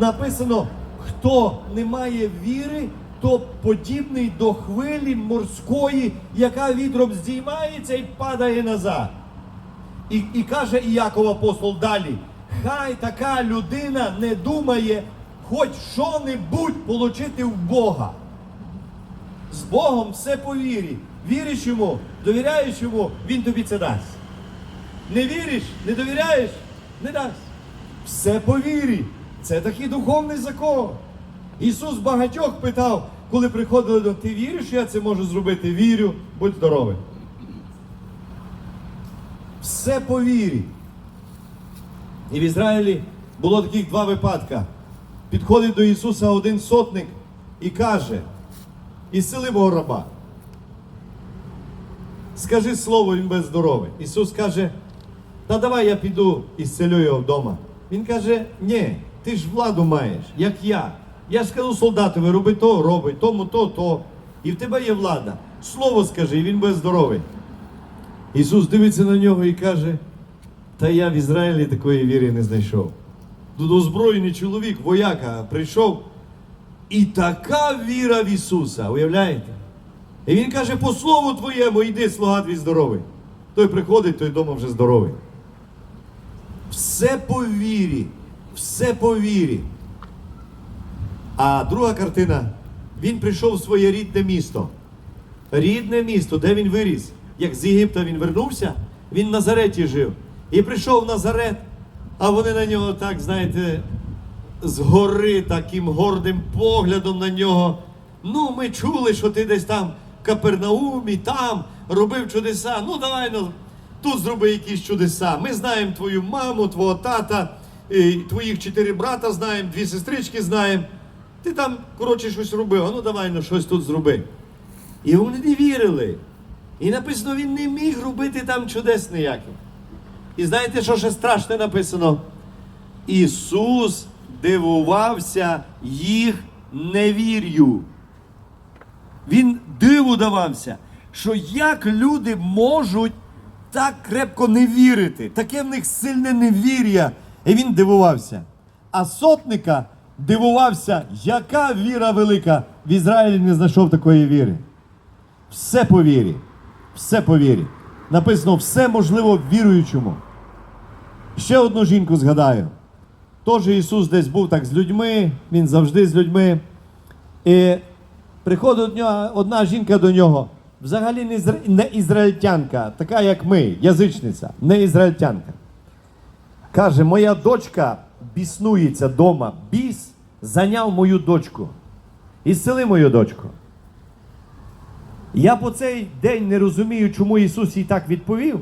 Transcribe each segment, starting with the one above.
написано: хто не має віри, то подібний до хвилі морської, яка вітром здіймається і падає назад. І, і каже Іяков апостол далі: хай така людина не думає хоч що-небудь получити в Бога. З Богом все по вірі. Віриш йому, довіряєш йому, він тобі це дасть. Не віриш, не довіряєш, не дасть. Все по вірі. Це такий духовний закон. Ісус багатьох питав, коли приходили до ти віриш, що я це можу зробити? Вірю, будь здоровий. Все по вірі. І в Ізраїлі було таких два випадки. Підходить до Ісуса один сотник і каже: Ісцели мого раба. Скажи слово, він без здоровий. Ісус каже, та давай я піду і зцілю його вдома. Він каже, ні, ти ж владу маєш, як я. Я ж скажу солдатові, роби то, роби, тому то, то. І в тебе є влада. Слово скажи, і він буде здоровий. Ісус дивиться на нього і каже, та я в Ізраїлі такої віри не знайшов. Тут озброєний чоловік, вояка, прийшов. І така віра в Ісуса, уявляєте? І він каже, по слову твоєму, йди, слуга твій здоровий. Той приходить, той вдома вже здоровий. Все по вірі, все по вірі. А друга картина, він прийшов в своє рідне місто. Рідне місто, де він виріс. Як з Єгипта він вернувся, він в Назареті жив. І прийшов в Назарет, а вони на нього так, знаєте, згори таким гордим поглядом на нього. Ну, ми чули, що ти десь там в Капернаумі, там робив чудеса. Ну, давай ну, тут зроби якісь чудеса. Ми знаємо твою маму, твого тата, і твоїх чотири брата знаємо, дві сестрички знаємо. Ти там, коротше, щось робив, а ну давай ну, щось тут зроби. І вони не вірили. І написано, він не міг робити там чудес ніяких. І знаєте, що ще страшне написано? Ісус дивувався їх невір'ю. Він диву давався, що як люди можуть так крепко не вірити, таке в них сильне невір'я. І він дивувався. А сотника дивувався, яка віра велика. В Ізраїлі не знайшов такої віри. Все по вірі. Все по вірі. Написано, все можливо віруючому. Ще одну жінку згадаю. Теж Ісус десь був так з людьми, Він завжди з людьми. І приходить до одна жінка до нього, взагалі не ізраїльтянка, така як ми, язичниця, не ізраїльтянка. Каже, моя дочка біснується дома. Біс зайняв мою дочку. І зцели мою дочку. Я по цей день не розумію, чому Ісус їй так відповів.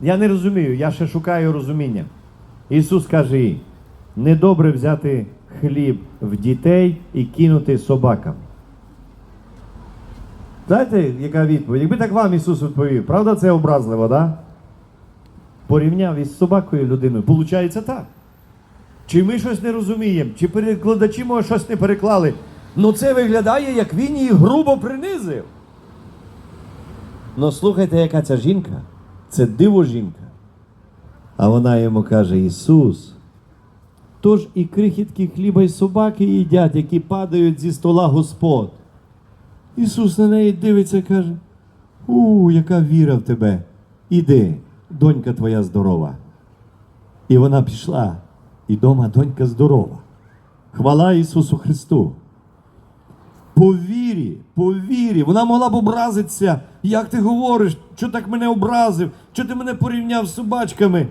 Я не розумію, я ще шукаю розуміння. Ісус каже їй, недобре взяти хліб в дітей і кинути собакам. Знаєте, яка відповідь? Якби так вам Ісус відповів, правда це образливо, так? Да? Порівняв із собакою людиною. Получається так. Чи ми щось не розуміємо, чи перекладачі може щось не переклали. Ну це виглядає, як він її грубо принизив. Ну слухайте, яка ця жінка? Це диво жінка. А вона йому каже: Ісус. Тож і крихітки хліба й собаки їдять, які падають зі стола Господ. Ісус на неї дивиться і каже: У, яка віра в тебе. Іди, донька твоя здорова. І вона пішла, і дома донька здорова. Хвала Ісусу Христу. По вірі, по вірі. Вона могла б образитися. Як ти говориш, що так мене образив, що ти мене порівняв з собачками.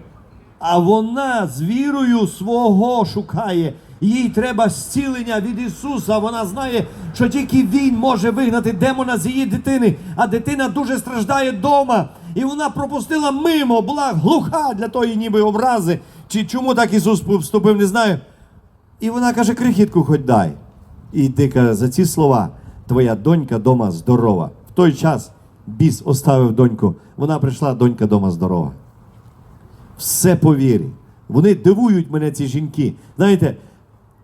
А вона з вірою свого шукає. Їй треба зцілення від Ісуса. Вона знає, що тільки Він може вигнати демона з її дитини, а дитина дуже страждає вдома. І вона пропустила мимо, була глуха для тої ніби образи. Чи чому так Ісус вступив, не знаю. І вона каже, крихітку хоч дай. І ти каже, за ці слова твоя донька дома здорова. В той час біс оставив доньку. Вона прийшла, донька дома здорова. Все по вірі. Вони дивують мене, ці жінки. Знаєте,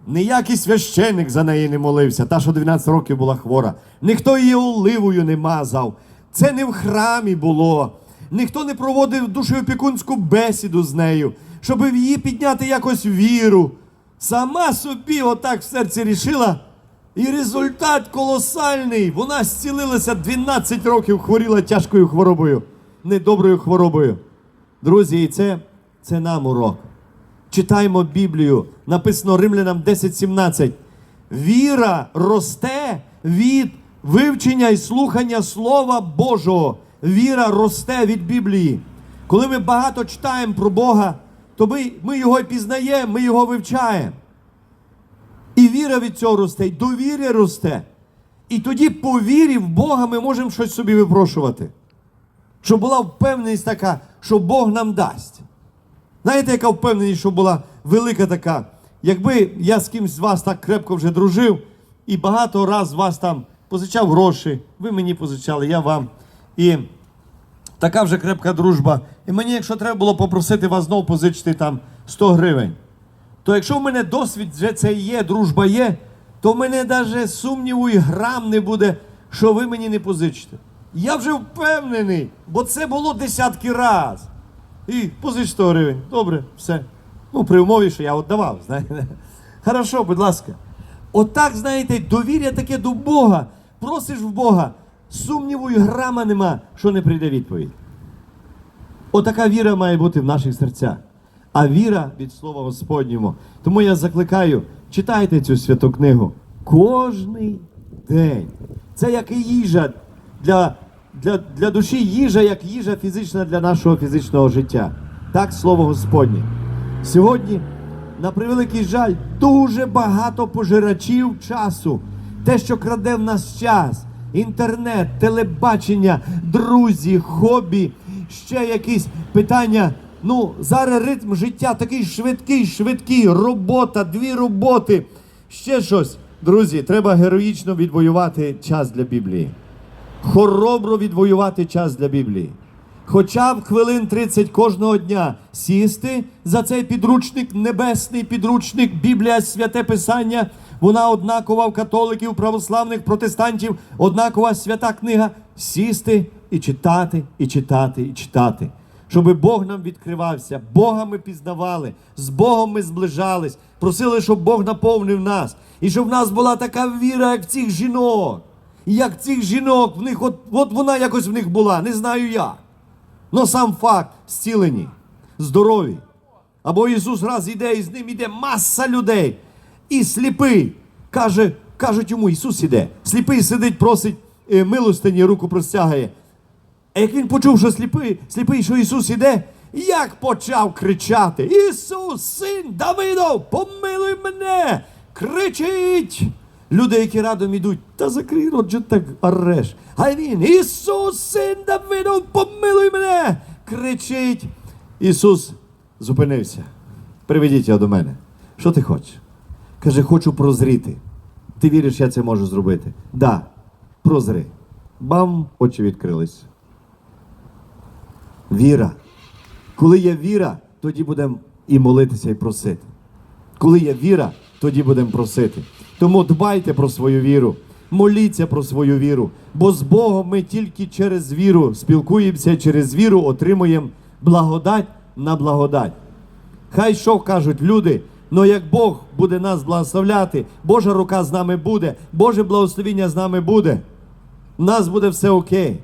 ніякий священник за неї не молився, та, що 12 років була хвора. Ніхто її оливою не мазав. Це не в храмі було. Ніхто не проводив душеопікунську бесіду з нею, щоб в її підняти якось віру. Сама собі отак в серці рішила. І результат колосальний. Вона зцілилася 12 років, хворіла тяжкою хворобою, недоброю хворобою. Друзі, і це, це нам урок. Читаємо Біблію. Написано Римлянам 10.17. Віра росте від вивчення і слухання Слова Божого. Віра росте від Біблії. Коли ми багато читаємо про Бога, то ми, ми його пізнаємо, ми його вивчаємо. І віра від цього росте, і довір'я росте. І тоді по вірі в Бога ми можемо щось собі випрошувати. Щоб була впевненість така, що Бог нам дасть. Знаєте, яка впевненість, що була велика така. Якби я з кимсь з вас так крепко вже дружив, і багато раз вас там позичав гроші, ви мені позичали, я вам. І така вже крепка дружба. І мені, якщо треба було попросити вас знову позичити там 100 гривень, то якщо в мене досвід вже це є, дружба є, то в мене навіть сумніву і грам не буде, що ви мені не позичите. Я вже впевнений, бо це було десятки раз. І позич 100 гривень. Добре, все. Ну, при умові, що я от давав, знаєте. Хорошо, будь ласка. Отак, знаєте, довір'я таке до Бога. Просиш в Бога, сумніву і грама нема, що не прийде відповідь. Отака віра має бути в наших серцях. А віра від Слова Господнього. Тому я закликаю, читайте цю святу книгу кожний день. Це як і їжа для, для, для душі, їжа, як їжа фізична для нашого фізичного життя. Так слово Господнє. Сьогодні, на превеликий жаль, дуже багато пожирачів часу. Те, що краде в нас час, інтернет, телебачення, друзі, хобі, ще якісь питання. Ну, зараз ритм життя такий швидкий, швидкий, робота, дві роботи, ще щось. Друзі, треба героїчно відвоювати час для Біблії. Хоробро відвоювати час для Біблії. Хоча б хвилин 30 кожного дня сісти за цей підручник, небесний підручник, Біблія, святе Писання. Вона однакова в католиків, православних, протестантів, однакова свята книга. Сісти і читати, і читати, і читати. Щоб Бог нам відкривався, Бога ми пізнавали, з Богом ми зближались, просили, щоб Бог наповнив нас. І щоб в нас була така віра, як в цих жінок. Як цих жінок, в них, от, от вона якось в них була, не знаю як. Но сам факт зцілені, здорові. Або Ісус раз іде, і з ним іде маса людей. І сліпий каже, кажуть йому, Ісус іде. Сліпий сидить, просить е, милостині, руку простягає. А як він почув, що сліпий, сліпий, що Ісус іде, як почав кричати: Ісус, син Давидов, помилуй мене! Кричить! Люди, які радом ідуть, та закрий рот, що так ореш. А він, Ісус, син Давидов, помилуй мене! Кричить. Ісус зупинився. Приведіть його до мене. Що ти хочеш? Каже, хочу прозріти. Ти віриш, я це можу зробити? Да, прозри. Бам, очі відкрились. Віра. Коли є віра, тоді будемо і молитися, і просити. Коли є віра, тоді будемо просити. Тому дбайте про свою віру, моліться про свою віру, бо з Богом ми тільки через віру спілкуємося, через віру отримуємо благодать на благодать. Хай що кажуть люди, але як Бог буде нас благословляти, Божа рука з нами буде, Боже благословіння з нами буде, у нас буде все окей.